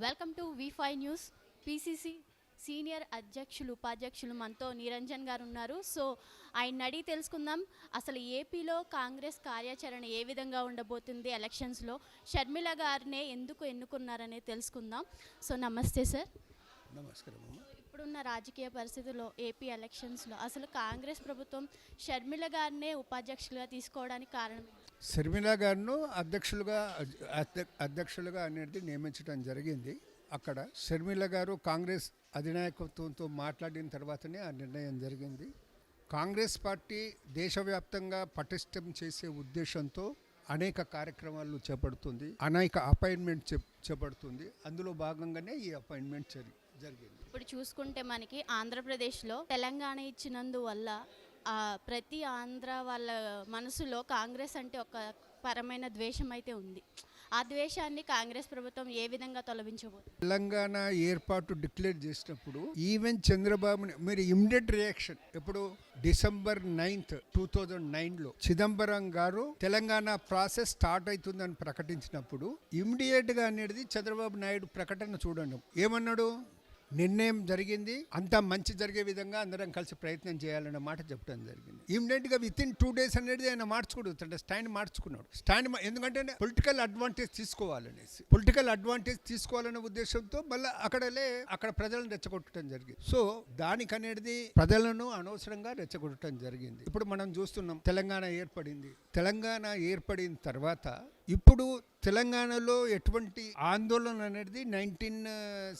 Welcome to V five news. PCC senior అధ్యక్షులు ఉపాధ్యక్షులు మనతో నిరంజన్ గారు ఉన్నారు. సో ఆయన అడిగి తెలుసుకుందాం. అసలు ఏపీలో కాంగ్రెస్ కార్యాచరణ ఏ విధంగా ఉండబోతుంది ఎలక్షన్స్లో? షర్మిల గారినే ఎందుకు ఎన్నుకున్నారనేది తెలుసుకుందాం. సో నమస్తే సార్. నమస్కారం. ఇప్పుడున్న రాజకీయ పరిస్థితుల్లో ఏపీ ఎలక్షన్స్లో అసలు కాంగ్రెస్ ప్రభుత్వం షర్మిల గారినే ఉపాధ్యక్షులుగా తీసుకోవడానికి కారణం ఏంటి? గారును అధ్యక్షులుగా అధ్యక్షులుగా అనేది నియమించడం జరిగింది. అక్కడ శర్మిల గారు కాంగ్రెస్ అధినాయకత్వంతో మాట్లాడిన తర్వాతనే ఆ నిర్ణయం జరిగింది. కాంగ్రెస్ పార్టీ దేశవ్యాప్తంగా పటిష్టం చేసే ఉద్దేశంతో అనేక కార్యక్రమాలు చేపడుతుంది. అనేక అపాయింట్మెంట్ చేపడుతుంది. అందులో భాగంగానే ఈ అపాయింట్మెంట్ జరిగింది. ఇప్పుడు చూసుకుంటే మనకి ఆంధ్రప్రదేశ్లో తెలంగాణ ఇచ్చినందువల్ల ప్రతి ఆంధ్ర వాళ్ళ మనసులో కాంగ్రెస్ అంటే ఒక పరమైన ద్వేషం అయితే ఉంది. ఆ ద్వేషాన్ని కాంగ్రెస్ ప్రభుత్వం ఏ విధంగా తొలగించబోతుంది? తెలంగాణ ఏర్పాటు డిక్లేర్ చేసినప్పుడు ఈవెన్ చంద్రబాబు మీరు ఇమ్మీడియట్ రియాక్షన్ ఇప్పుడు డిసెంబర్ నైన్త్ టూ థౌజండ్ నైన్లో చిదంబరం గారు తెలంగాణ ప్రాసెస్ స్టార్ట్ అవుతుందని ప్రకటించినప్పుడు ఇమ్మీడియట్గా అనేది చంద్రబాబు నాయుడు ప్రకటన చూడండి. ఏమన్నాడు? నిర్ణయం జరిగింది. అంతా మంచి జరిగే విధంగా అందరం కలిసి ప్రయత్నం చేయాలన్న మాట చెప్పడం జరిగింది. ఇమ్మీడియట్గా విత్ ఇన్ టూ డేస్ అనేది ఆయన మార్చుకోడు అంటే స్టాండ్ మార్చుకున్నాడు. స్టాండ్ ఎందుకంటే పొలిటికల్ అడ్వాంటేజ్ తీసుకోవాలనేసి. పొలిటికల్ అడ్వాంటేజ్ తీసుకోవాలనే ఉద్దేశంతో మళ్ళీ అక్కడలే అక్కడ ప్రజలను రెచ్చగొట్టడం జరిగింది. సో దానికనేది ప్రజలను అనవసరంగా రెచ్చగొట్టడం జరిగింది. ఇప్పుడు మనం చూస్తున్నాం తెలంగాణ ఏర్పడింది. తెలంగాణ ఏర్పడిన తర్వాత ఇప్పుడు తెలంగాణలో ఎటువంటి ఆందోళన అనేది నైన్టీన్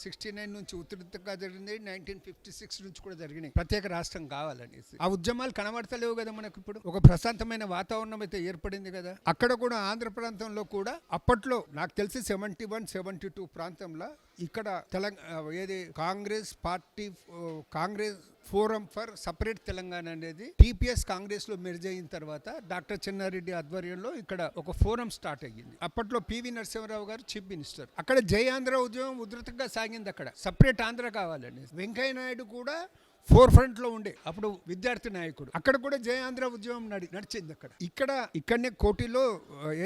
సిక్స్టీ నైన్ నుంచి ఉధృతంగా జరిగింది. నైన్టీన్ ఫిఫ్టీ సిక్స్ నుంచి కూడా జరిగినాయి. ప్రత్యేక రాష్ట్రం కావాలనేసి. ఆ ఉద్యమాలు కనబడతలేవు కదా మనకు ఇప్పుడు. ఒక ప్రశాంతమైన వాతావరణం అయితే ఏర్పడింది కదా. అక్కడ కూడా ఆంధ్ర ప్రాంతంలో కూడా అప్పట్లో నాకు తెలిసి సెవెంటీ వన్ సెవెంటీ టూ ప్రాంతంలో ఇక్కడ తెలంగాణ ఏది Congress party Congress forum for separate Telangana అనేది టీపీఎస్ కాంగ్రెస్లో మెర్జ్ అయిన తర్వాత డాక్టర్ చెన్నారెడ్డి ఆధ్వర్యంలో ఇక్కడ ఒక ఫోరం స్టార్ట్ అయ్యింది. అప్పట్లో పివి నరసింహరావు గారు చీఫ్ మినిస్టర్. అక్కడ జై ఆంధ్ర ఉద్యమం ఉధృతంగా సాగింది అక్కడ. సపరేట్ ఆంధ్ర కావాలని వెంకయ్య నాయుడు కూడా ఫోర్ ఫ్రంట్లో ఉండే. అప్పుడు విద్యార్థి నాయకుడు. అక్కడ కూడా జయాంధ్ర ఉద్యమం నడి నడిచింది అక్కడ. ఇక్కడ ఇక్కడనే కోటిలో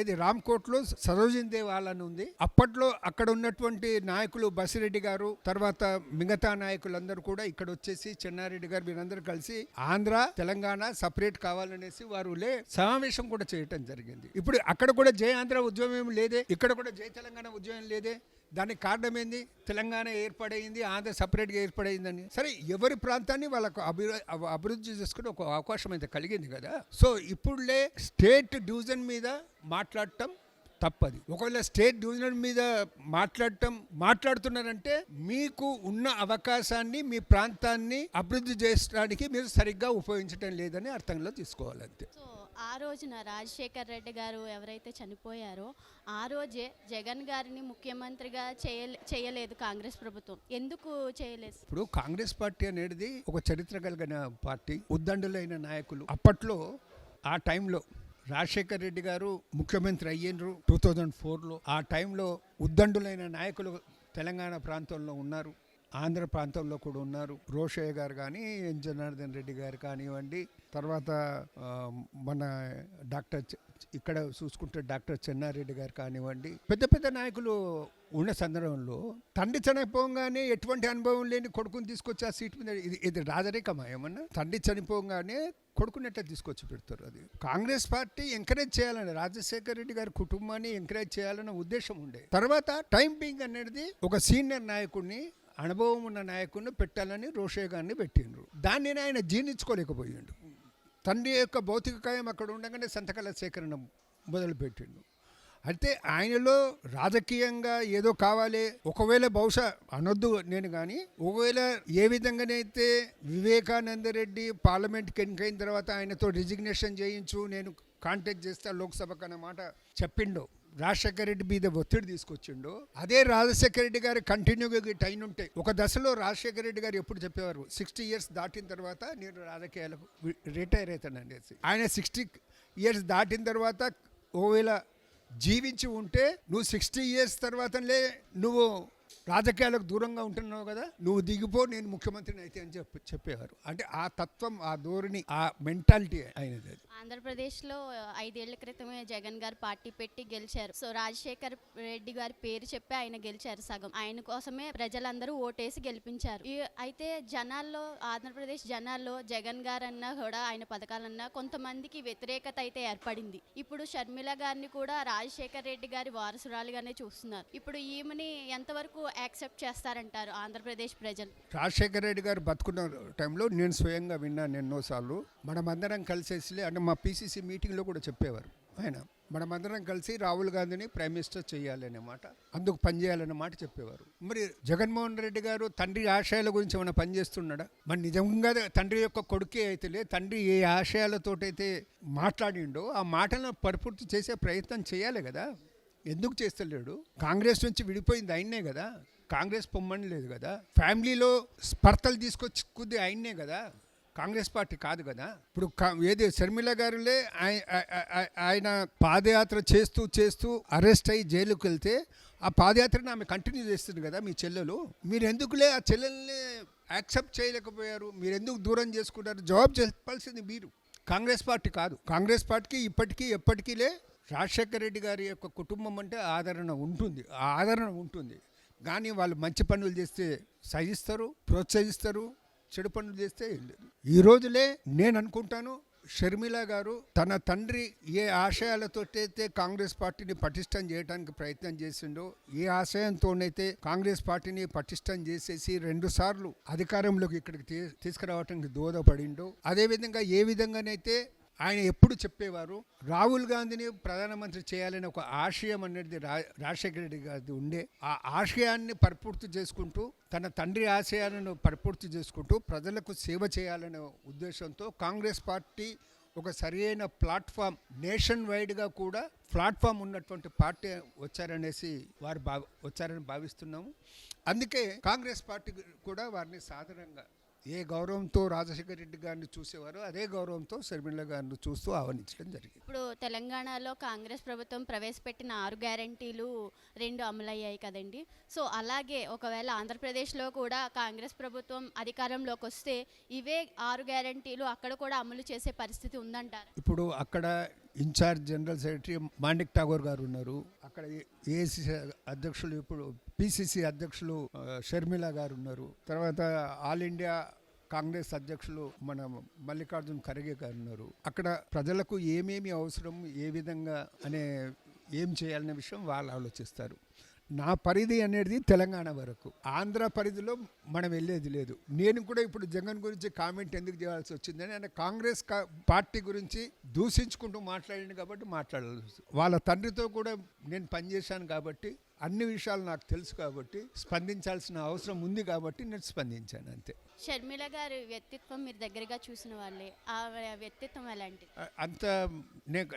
ఏది రామ్ కోట్లో సరోజిన్ దేవ్ అని ఉంది. అప్పట్లో అక్కడ ఉన్నటువంటి నాయకులు బసిరెడ్డి గారు తర్వాత మిగతా నాయకులందరూ కూడా ఇక్కడ వచ్చేసి చెన్నారెడ్డి గారు వీరందరూ కలిసి ఆంధ్ర తెలంగాణ సపరేట్ కావాలనేసి వారు లే సమావేశం కూడా చేయటం జరిగింది. ఇప్పుడు అక్కడ కూడా జయ ఆంధ్ర ఉద్యమం లేదే ఇక్కడ కూడా జై తెలంగాణ ఉద్యమం లేదే. దానికి కారణం ఏంది? తెలంగాణ ఏర్పడైంది ఆంధ్ర సపరేట్గా ఏర్పడైందని. సరే ఎవరి ప్రాంతాన్ని వాళ్ళకు అభి అభివృద్ధి చేసుకునే ఒక అవకాశం అయితే కలిగింది కదా. సో ఇప్పుడులే స్టేట్ డివిజన్ మీద మాట్లాడటం తప్పది. ఒకవేళ స్టేట్ డివిజన్ మీద మాట్లాడటం మాట్లాడుతున్నారంటే మీకు ఉన్న అవకాశాన్ని మీ ప్రాంతాన్ని అభివృద్ధి చేయడానికి మీరు సరిగ్గా ఉపయోగించడం లేదని అర్థంలో తీసుకోవాలంతే. ఆ రోజున రాజశేఖర్ రెడ్డి గారు ఎవరైతే చనిపోయారో ఆ రోజే జగన్ గారిని ముఖ్యమంత్రిగా చేయలే చేయలేదు కాంగ్రెస్ ప్రభుత్వం. ఎందుకు చేయలేదు? ఇప్పుడు కాంగ్రెస్ పార్టీ అనేది ఒక చరిత్ర కలిగిన పార్టీ ఉద్దండులైన నాయకులు. అప్పట్లో ఆ టైంలో రాజశేఖర్ రెడ్డి గారు ముఖ్యమంత్రి అయ్యిండ్రు టూ థౌజండ్ ఫోర్లో. ఆ టైంలో ఉద్దండులైన నాయకులు తెలంగాణ ప్రాంతంలో ఉన్నారు. ఆంధ్ర ప్రాంతంలో కూడా ఉన్నారు. రోషయ్య గారు కానీ జనార్దన్ రెడ్డి గారు కానివ్వండి తర్వాత మన డాక్టర్ ఇక్కడ చూసుకుంటే డాక్టర్ చెన్నారెడ్డి గారు కానివ్వండి పెద్ద పెద్ద నాయకులు ఉన్న సందర్భంలో తండ్రి చనిపోగానే ఎటువంటి అనుభవం లేని కొడుకుని తీసుకొచ్చి ఆ సీట్ మీద ఇది ఇది రాజరికమా ఏమన్నా? తండ్రి చనిపోగానే కొడుకునట్టే తీసుకొచ్చి పెడతారు అది. కాంగ్రెస్ పార్టీ ఎంకరేజ్ చేయాలని రాజశేఖర రెడ్డి గారి కుటుంబాన్ని ఎంకరేజ్ చేయాలన్న ఉద్దేశం ఉండే. తర్వాత టైం బీయింగ్ అనేది ఒక సీనియర్ నాయకుడిని అనుభవం ఉన్న నాయకుడిని పెట్టాలని రోషే గారిని పెట్టిండ్రు. దాన్ని ఆయన జీర్ణించుకోలేకపోయిండు. తండ్రి యొక్క భౌతిక కాయం అక్కడ ఉండగానే సంతకాల సేకరణ మొదలుపెట్టిండు. అయితే ఆయనలో రాజకీయంగా ఏదో కావాలి ఒకవేళ బహుశా అనొద్దు నేను కానీ ఒకవేళ ఏ విధంగానైతే వివేకానంద రెడ్డి పార్లమెంట్కి ఎన్నికైన తర్వాత ఆయనతో రిజిగ్నేషన్ చేయించు నేను కాంటాక్ట్ చేస్తా లోక్సభకు అన్న మాట చెప్పిండో రాజశేఖర రెడ్డి మీద ఒత్తిడి తీసుకొచ్చిండు అదే రాజశేఖర రెడ్డి గారు కంటిన్యూగా టైం ఉంటే ఒక దశలో రాజశేఖర రెడ్డి గారు ఎప్పుడు చెప్పేవారు సిక్స్టీ ఇయర్స్ దాటిన తర్వాత నేను రాజకీయాలకు రిటైర్ అవుతాను అనేసి. ఆయన సిక్స్టీ ఇయర్స్ దాటిన తర్వాత ఒకవేళ జీవించి ఉంటే నువ్వు సిక్స్టీ ఇయర్స్ తర్వాతలే నువ్వు రాజకీయాలకు దూరంగా ఉంటున్నావు కదా నువ్వు దిగిపో నేను ముఖ్యమంత్రిని అయితే అని చెప్పి చెప్పేవారు. అంటే ఆ తత్వం ఆ ధోరణి ఆ మెంటాలిటీ అయినది అది. ఆంధ్రప్రదేశ్లో ఐదేళ్ళ క్రితమే జగన్ గారు పార్టీ పెట్టి గెలిచారు. సో రాజశేఖర్ రెడ్డి గారి పేరు చెప్పి ఆయన గెలిచారు సగం. ఆయన కోసమే ప్రజలందరూ ఓటేసి గెలిపించారు. ఈ- అయితే జనాల్లో ఆంధ్రప్రదేశ్ జనాల్లో జగన్ గారు అన్నా కూడా ఆయన పథకాలన్నా కొంతమందికి వ్యతిరేకత అయితే ఏర్పడింది. ఇప్పుడు షర్మిల గారిని కూడా రాజశేఖర్ రెడ్డి గారి వారసురాలుగానే చూస్తున్నారు. ఇప్పుడు ఈమెని ఎంతవరకు యాక్సెప్ట్ చేస్తారంటారు ఆంధ్రప్రదేశ్ ప్రజలు? రాజశేఖర రెడ్డి గారు బతుకున్న టైంలో నేను స్వయంగా విన్నాను ఎన్నోసార్లు. మనమందరం కలిసేసి అంటే మా పీసీసీ మీటింగ్లో కూడా చెప్పేవారు. ఆయన మనమందరం కలిసి రాహుల్ గాంధీని ప్రైమ్ మినిస్టర్ చేయాలనే మాట అందుకు పనిచేయాలనే మాట చెప్పేవారు. మరి జగన్మోహన్ రెడ్డి గారు తండ్రి ఆశయాల గురించి ఏమైనా పనిచేస్తున్నాడా మరి నిజంగా తండ్రి యొక్క కొడుకే అయితేలే తండ్రి ఏ ఆశయాలతోటైతే మాట్లాడిండో ఆ మాటలను పరిపూర్తి చేసే ప్రయత్నం చేయాలి కదా? ఎందుకు చేస్తలేడు? కాంగ్రెస్ నుంచి విడిపోయింది ఆయన్నే కదా? కాంగ్రెస్ పొమ్మని లేదు కదా? ఫ్యామిలీలో స్పర్ధలు తీసుకొచ్చుకుంది ఆయన్నే కదా? కాంగ్రెస్ పార్టీ కాదు కదా? ఇప్పుడు కా- ఏది శర్మిల గారులే ఆయ- ఆయన పాదయాత్ర చేస్తూ చేస్తూ అరెస్ట్ అయ్యి జైలుకి వెళ్తే ఆ పాదయాత్రని ఆమె కంటిన్యూ చేస్తుంది కదా మీ చెల్లెలు? మీరు ఎందుకులే ఆ చెల్లెల్ని యాక్సెప్ట్ చేయలేకపోయారు? మీరు ఎందుకు దూరం చేసుకున్నారు జవాబు చెప్పాల్సింది మీరు. కాంగ్రెస్ పార్టీ కాదు. కాంగ్రెస్ పార్టీకి ఇప్పటికీ ఎప్పటికీలే రాజశేఖర రెడ్డి గారి యొక్క కుటుంబం అంటే ఆదరణ ఉంటుంది ఆ ఆదరణ ఉంటుంది. కానీ వాళ్ళు మంచి పనులు చేస్తే సహిస్తారు ప్రోత్సహిస్తారు చెడు పనులు చేస్తే లేదు ఈ రోజులే నేను అనుకుంటాను షర్మిల గారు తన తండ్రి ఏ ఆశయాలతోటైతే కాంగ్రెస్ పార్టీని పటిష్టం చేయడానికి ప్రయత్నం చేసిండో ఏ ఆశయంతోనైతే కాంగ్రెస్ పార్టీని పటిష్టం చేసేసి రెండు సార్లు అధికారంలోకి ఇక్కడికి తీసుకురావడానికి దోహదపడిండో అదేవిధంగా ఏ విధంగానైతే ఆయన ఎప్పుడు చెప్పేవారు? రాహుల్ గాంధీని ప్రధానమంత్రి చేయాలని ఒక ఆశయం అనేది రా రాజశేఖర రెడ్డి గారిది ఉండే. ఆ ఆశయాన్ని పరిపూర్తి చేసుకుంటూ తన తండ్రి ఆశయాలను పరిపూర్తి చేసుకుంటూ ప్రజలకు సేవ చేయాలనే ఉద్దేశంతో కాంగ్రెస్ పార్టీ ఒక సరియైన ప్లాట్ఫామ్ నేషన్ వైడ్గా కూడా ప్లాట్ఫామ్ ఉన్నటువంటి పార్టీ వచ్చారనేసి వారు భా వచ్చారని భావిస్తున్నాము. అందుకే కాంగ్రెస్ పార్టీ కూడా వారిని సాధారణంగా ఏ గౌరవంతో రాజశేఖర రెడ్డి గారిని చూసేవారో అదే గౌరవంతో షర్మిల గారిని చూస్తూ ఆహ్వానించడం జరిగింది. ఇప్పుడు తెలంగాణలో కాంగ్రెస్ ప్రభుత్వం ప్రవేశపెట్టిన ఆరు గ్యారంటీలు రెండు అమలయ్యాయి కదండి. సో అలాగే ఒకవేళ ఆంధ్రప్రదేశ్లో కూడా కాంగ్రెస్ ప్రభుత్వం అధికారంలోకి వస్తే ఇవే ఆరు గ్యారంటీలు అక్కడ కూడా అమలు చేసే పరిస్థితి ఉందంటారు? ఇప్పుడు అక్కడ incharge general secretary Manik Tagore గారు ఉన్నారు. అక్కడ ఏసీ అధ్యక్షులు ఇప్పుడు పిసిసి అధ్యక్షులు షర్మిల గారు ఉన్నారు. తర్వాత ఆల్ ఇండియా కాంగ్రెస్ అధ్యక్షులు మన మల్లికార్జున్ ఖర్గే గారు ఉన్నారు. అక్కడ ప్రజలకు ఏమేమి అవసరం ఏ విధంగా అనే ఏం చేయాలనే విషయం వాళ్ళు ఆలోచిస్తారు. నా పరిధి అనేది తెలంగాణ వరకు. ఆంధ్ర పరిధిలో మనం వెళ్ళేది లేదు. నేను కూడా ఇప్పుడు జగన్ గురించి కామెంట్ ఎందుకు చేయాల్సి వచ్చిందని ఆయన కాంగ్రెస్ కా- పార్టీ గురించి దూషించుకుంటూ మాట్లాడింది కాబట్టి మాట్లాడాల్సి వాళ్ళ తండ్రితో కూడా నేను పనిచేశాను కాబట్టి అన్ని విషయాలు నాకు తెలుసు కాబట్టి స్పందించాల్సిన అవసరం ఉంది కాబట్టి నేను స్పందించాను అంతే. షర్మిల గారి వ్యక్తిత్వం మీరు దగ్గరగా చూసిన వాళ్ళే. ఆ వ్యక్తిత్వం ఎలాంటిది? అ- అంత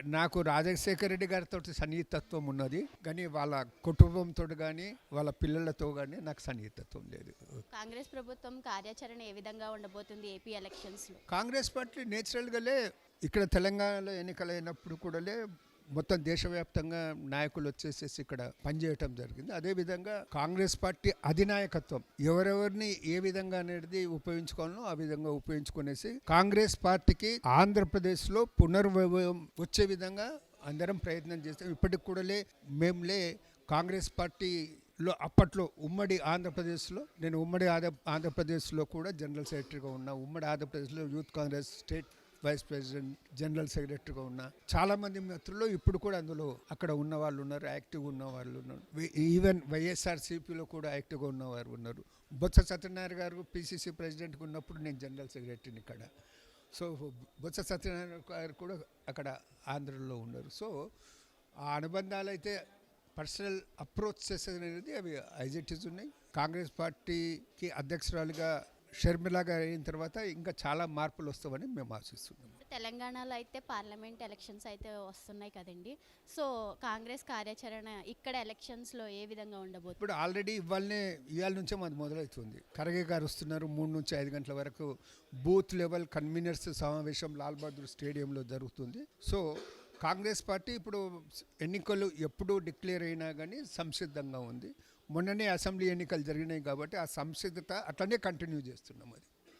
నాకు రాజశేఖర రెడ్డి గారితో సన్నిహితత్వం ఉన్నది. కానీ వాళ్ళ కుటుంబంతో కానీ వాళ్ళ పిల్లలతో కానీ నాకు సన్నిహితత్వం లేదు. కాంగ్రెస్ ప్రభుత్వం కార్యాచరణ ఏ విధంగా ఉండబోతుంది ఏపీ ఎలక్షన్స్లో? కాంగ్రెస్ పార్టీ నేచురల్గాలే ఇక్కడ తెలంగాణలో ఎన్నికలైనప్పుడు కూడాలే మొత్తం దేశవ్యాప్తంగా నాయకులు వచ్చేసేసి ఇక్కడ పనిచేయటం జరిగింది. అదేవిధంగా కాంగ్రెస్ పార్టీ అధినాయకత్వం ఎవరెవరిని ఏ విధంగా అనేది ఉపయోగించుకోవాలో ఆ విధంగా ఉపయోగించుకునేసి కాంగ్రెస్ పార్టీకి ఆంధ్రప్రదేశ్లో పునర్వైభవం వచ్చే విధంగా అందరం ప్రయత్నం చేస్తాం. ఇప్పటికి కూడాలే మేములే కాంగ్రెస్ పార్టీ లో అప్పట్లో ఉమ్మడి ఆంధ్రప్రదేశ్లో నేను ఉమ్మడి ఆంధ్రప్రదేశ్లో కూడా జనరల్ సెక్రటరీగా ఉన్నా ఉమ్మడి ఆంధ్రప్రదేశ్లో youth Congress state vice president general సెక్రటరీగా ఉన్నా చాలామంది మిత్రులు ఇప్పుడు కూడా అందులో అక్కడ ఉన్న వాళ్ళు ఉన్నారు యాక్టివ్గా ఉన్న వాళ్ళు ఉన్నారు. ఈవెన్ వైఎస్ఆర్సీపీలో కూడా యాక్టివ్గా ఉన్నవారు ఉన్నారు. బొత్స సత్యనారాయణ గారు పిసిసి ప్రెసిడెంట్గా ఉన్నప్పుడు నేను జనరల్ సెక్రటరీని ఇక్కడ. సో బొత్స సత్యనారాయణ గారు కూడా అక్కడ ఆంధ్రలో ఉన్నారు. సో ఆ అనుబంధాలు అయితే పర్సనల్ అప్రోచెస్ అనేది అవి ఐజెటిస్ ఉన్నాయి. కాంగ్రెస్ పార్టీకి అధ్యక్షురాలుగా షర్మిల గారు అయిన తర్వాత ఇంకా చాలా మార్పులు వస్తామని మేము ఆశిస్తున్నాం. తెలంగాణలో అయితే పార్లమెంట్ ఎలక్షన్స్ అయితే వస్తున్నాయి కదండి. సో కాంగ్రెస్ కార్యాచరణ ఇక్కడ ఎలక్షన్స్లో ఏ విధంగా ఉండబోతుంది? ఇప్పుడు ఆల్రెడీ ఇవాళనే ఇవాళ నుంచే మాది మొదలవుతుంది. ఖర్గే గారు వస్తున్నారు మూడు నుంచి ఐదు గంటల వరకు బూత్ లెవెల్ కన్వీనర్స్ సమావేశం లాల్ బహదూర్ స్టేడియంలో జరుగుతుంది. సో కాంగ్రెస్ పార్టీ ఇప్పుడు ఎన్నికలు ఎప్పుడు డిక్లేర్ అయినా కానీ సంసిద్ధంగా ఉంది. మొన్ననే అసెంబ్లీ ఎన్నికలు జరిగినాయి కాబట్టి ఆ సంసిద్ధత అట్లనే కంటిన్యూ చేస్తున్నాం అది.